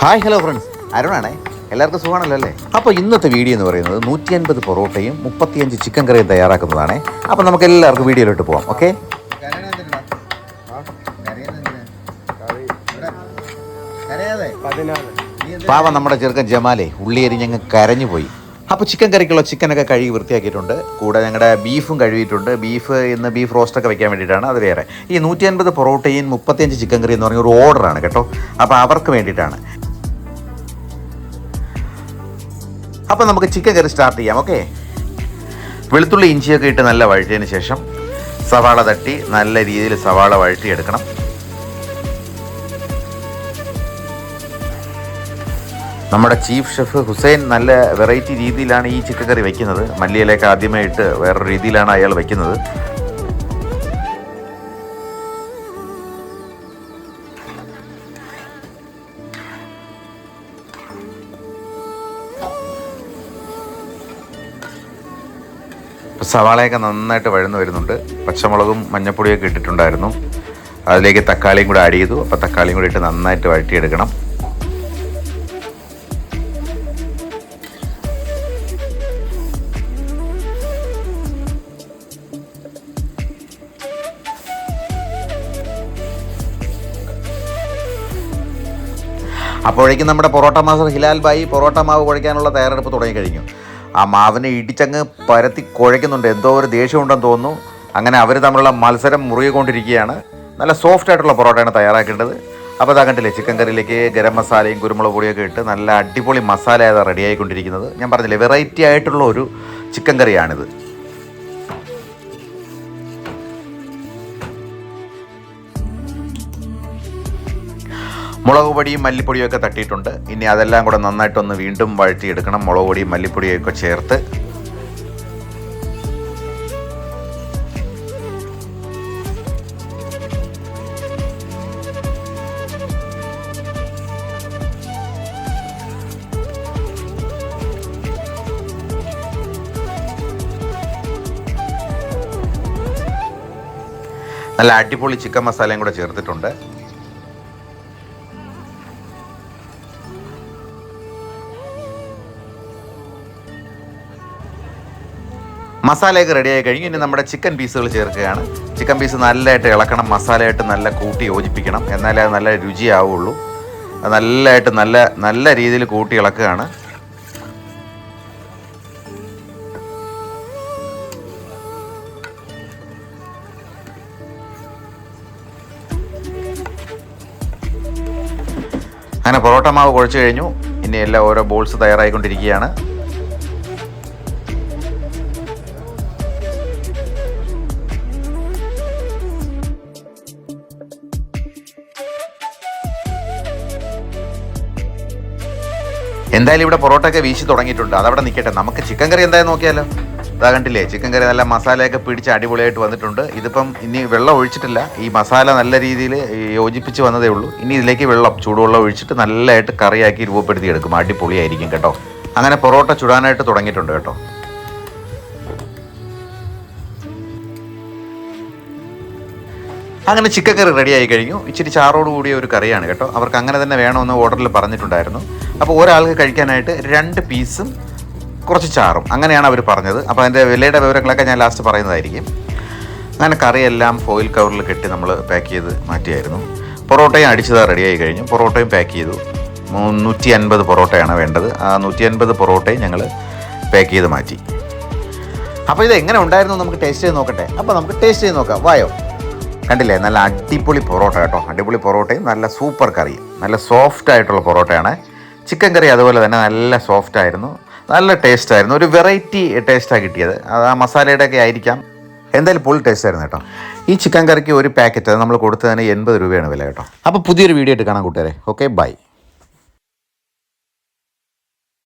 Hi hello friends. അരുണാണേ. എല്ലാവർക്കും സുഖമാണല്ലോ അല്ലേ? അപ്പോൾ ഇന്നത്തെ വീഡിയോ എന്ന് പറയുന്നത് നൂറ്റി അൻപത് പൊറോട്ടയും മുപ്പത്തിയഞ്ച് ചിക്കൻ കറിയും തയ്യാറാക്കുന്നതാണേ. അപ്പോൾ നമുക്ക് എല്ലാവർക്കും വീഡിയോയിലോട്ട് പോകാം ഓക്കെ? പാവം നമ്മുടെ ചെറുക്കൻ ജമാലേ ഉള്ളിയരി ഞങ്ങൾ കരഞ്ഞു പോയി അപ്പോൾ ചിക്കൻ കറിക്കുള്ള ചിക്കനൊക്കെ കഴുകി വൃത്തിയാക്കിയിട്ടുണ്ട്. കൂടെ ഞങ്ങളുടെ ബീഫും കഴുകിയിട്ടുണ്ട്. ബീഫ് ഇന്ന് ബീഫ് റോസ്റ്റൊക്കെ വെക്കാൻ വേണ്ടിയിട്ടാണ് അത് വേറെ ഈ നൂറ്റി അൻപത് പൊറോട്ടയും മുപ്പത്തിയഞ്ച് ചിക്കൻ കറി എന്ന് പറഞ്ഞ ഒരു ഓർഡറാണ് കേട്ടോ. അപ്പോൾ അവർക്ക് വേണ്ടിയിട്ടാണ്. അപ്പോൾ നമുക്ക് ചിക്കൻ കറി സ്റ്റാർട്ട് ചെയ്യാം ഓക്കെ വെളുത്തുള്ളി ഇഞ്ചിയൊക്കെ ഇട്ട് നല്ല വഴറ്റിയതിന് ശേഷം സവാള തട്ടി നല്ല രീതിയിൽ സവാള വഴറ്റിയെടുക്കണം. നമ്മുടെ ചീഫ് ഷെഫ് ഹുസൈൻ നല്ല വെറൈറ്റി രീതിയിലാണ് ഈ ചിക്കൻ കറി വെക്കുന്നത്. മല്ലിയിലേക്ക് ആദ്യമായിട്ട് വേറൊരു രീതിയിലാണ് അയാൾ വെക്കുന്നത്. സവാളയൊക്കെ നന്നായിട്ട് വഴന്നു വരുന്നുണ്ട്. പച്ചമുളകും മഞ്ഞപ്പൊടിയൊക്കെ ഇട്ടിട്ടുണ്ടായിരുന്നു. അതിലേക്ക് തക്കാളിയും കൂടെ ആഡ് ചെയ്തു. അപ്പോൾ തക്കാളിയും കൂടി ഇട്ട് നന്നായിട്ട് വഴറ്റിയെടുക്കണം. അപ്പോഴേക്കും നമ്മുടെ പൊറോട്ട മാസ്റ്റർ ഹിലാൽ ബായി പൊറോട്ട മാവ് കുഴയ്ക്കാനുള്ള തയ്യാറെടുപ്പ് തുടങ്ങി കഴിഞ്ഞു. ആ മാവിനെ ഇടിച്ചങ്ങ് പരത്തി കുഴയ്ക്കുന്നുണ്ട്. എന്തോ ഒരു ദേഷ്യം ഉണ്ടെന്ന് തോന്നുന്നു. അങ്ങനെ അവർ തമ്മിലുള്ള മത്സരം മുറുകിക്കൊണ്ടിരിക്കുകയാണ്. നല്ല സോഫ്റ്റ് ആയിട്ടുള്ള പൊറോട്ടയാണ് തയ്യാറാക്കേണ്ടത്. അപ്പോൾ അതാ കണ്ടില്ലേ ചിക്കൻ കറിയിലേക്ക് ഗരം മസാലയും കുരുമുളക് പൊടിയൊക്കെ ഇട്ട് നല്ല അടിപൊളി മസാല ഏതാണ് റെഡിയായിക്കൊണ്ടിരിക്കുന്നത് ഞാൻ പറഞ്ഞില്ലേ വെറൈറ്റി ആയിട്ടുള്ള ഒരു ചിക്കൻ കറിയാണിത്. മുളക് പൊടിയും മല്ലിപ്പൊടിയും ഒക്കെ തട്ടിയിട്ടുണ്ട്. ഇനി അതെല്ലാം കൂടെ നന്നായിട്ടൊന്ന് വീണ്ടും വഴറ്റിയെടുക്കണം. മുളക് പൊടിയും മല്ലിപ്പൊടിയും ഒക്കെ ചേർത്ത്. നല്ല അടിപൊളി ചിക്കൻ മസാലയും കൂടെ ചേർത്തിട്ടുണ്ട്. മസാലയൊക്കെ റെഡിയായി കഴിഞ്ഞു ഇനി നമ്മുടെ ചിക്കൻ പീസുകൾ ചേർക്കുകയാണ്. ചിക്കൻ പീസ് നല്ലതായിട്ട് ഇളക്കണം മസാലയായിട്ട് നല്ല കൂട്ടി യോജിപ്പിക്കണം. എന്നാലേ അത് നല്ല രുചിയാവുള്ളൂ. നല്ലതായിട്ട് നല്ല നല്ല രീതിയിൽ കൂട്ടി ഇളക്കുകയാണ്. അങ്ങനെ പൊറോട്ട മാവ് കുഴച്ച് കഴിഞ്ഞു. ഇനി എല്ലാം ഓരോ ബോൾസ് തയ്യാറായിക്കൊണ്ടിരിക്കുകയാണ്. എന്തായാലും ഇവിടെ പൊറോട്ടയൊക്കെ വീശി തുടങ്ങിയിട്ടുണ്ട്. അതവിടെ നിൽക്കട്ടെ നമുക്ക് ചിക്കൻ കറി എന്തായാലും നോക്കിയാലോ. അതാ കണ്ടില്ലേ ചിക്കൻ കറി നല്ല മസാലയൊക്കെ പിടിച്ച് അടിപൊളിയായിട്ട് വന്നിട്ടുണ്ട്. ഇതിപ്പം ഇനി വെള്ളം ഒഴിച്ചിട്ടില്ല. ഈ മസാല നല്ല രീതിയിൽ യോജിപ്പിച്ച് വന്നതേ ഉള്ളൂ. ഇനി ഇതിലേക്ക് വെള്ളം ചൂടുവെള്ളം ഒഴിച്ചിട്ട് നല്ലതായിട്ട് കറിയാക്കി രൂപപ്പെടുത്തി എടുക്കും അടിപൊളിയായിരിക്കും കേട്ടോ. അങ്ങനെ പൊറോട്ട ചുടാനായിട്ട് തുടങ്ങിയിട്ടുണ്ട് കേട്ടോ. അങ്ങനെ ചിക്കൻ കറി റെഡി ആയി കഴിഞ്ഞു. ഇച്ചിരി ചാറോട് കൂടിയ ഒരു കറിയാണ് കേട്ടോ. അവർക്ക് അങ്ങനെ തന്നെ വേണമെന്ന് ഓർഡറിൽ പറഞ്ഞിട്ടുണ്ടായിരുന്നു. അപ്പോൾ ഒരാൾക്ക് കഴിക്കാനായിട്ട് രണ്ട് പീസും കുറച്ച് ചാറും. അങ്ങനെയാണ് അവർ പറഞ്ഞത്. അപ്പോൾ അതിന്റെ വിലയുടെ വിവരങ്ങളൊക്കെ ഞാൻ ലാസ്റ്റ് പറയുന്നതായിരിക്കും. അങ്ങനെ കറിയെല്ലാം ഫോയിൽ കവറിൽ കെട്ടി നമ്മൾ പാക്ക് ചെയ്ത് മാറ്റിയായിരുന്നു. പൊറോട്ടയും അടിച്ചത് റെഡിയായി കഴിഞ്ഞു. പൊറോട്ടയും പാക്ക് ചെയ്തു. നൂറ്റി അൻപത് പൊറോട്ടയാണ് വേണ്ടത്. ആ നൂറ്റി അൻപത് പൊറോട്ടയും ഞങ്ങൾ പാക്ക് ചെയ്ത് മാറ്റി. അപ്പോൾ ഇത് എങ്ങനെ ഉണ്ടായിരുന്നു നമുക്ക് ടേസ്റ്റ് ചെയ്ത് നോക്കട്ടെ. അപ്പോൾ നമുക്ക് ടേസ്റ്റ് ചെയ്ത് നോക്കാം. വായോ. കണ്ടില്ലേ? നല്ല അടിപൊളി പൊറോട്ട കേട്ടോ. അടിപൊളി പൊറോട്ടയും നല്ല സൂപ്പർ കറി. നല്ല സോഫ്റ്റ് ആയിട്ടുള്ള പൊറോട്ടയാണ്. ചിക്കൻ കറി അതുപോലെ തന്നെ നല്ല സോഫ്റ്റ് ആയിരുന്നു. നല്ല ടേസ്റ്റ് ആയിരുന്നു. ഒരു വെറൈറ്റി ടേസ്റ്റാണ് കിട്ടിയത്. അത് ആ മസാലയുടെ ഒക്കെ ആയിരിക്കാം. എന്തായാലും പൊളി ടേസ്റ്റ് ആയിരുന്നു കേട്ടോ. ഈ ചിക്കൻ കറിക്ക് ഒരു പാക്കറ്റ് നമ്മൾ കൊടുത്തതിന് എൺപത് രൂപയാണ് വില കേട്ടോ. അപ്പോൾ പുതിയൊരു വീഡിയോ ആയിട്ട് കാണാം കൂട്ടുകാരെ. Okay bye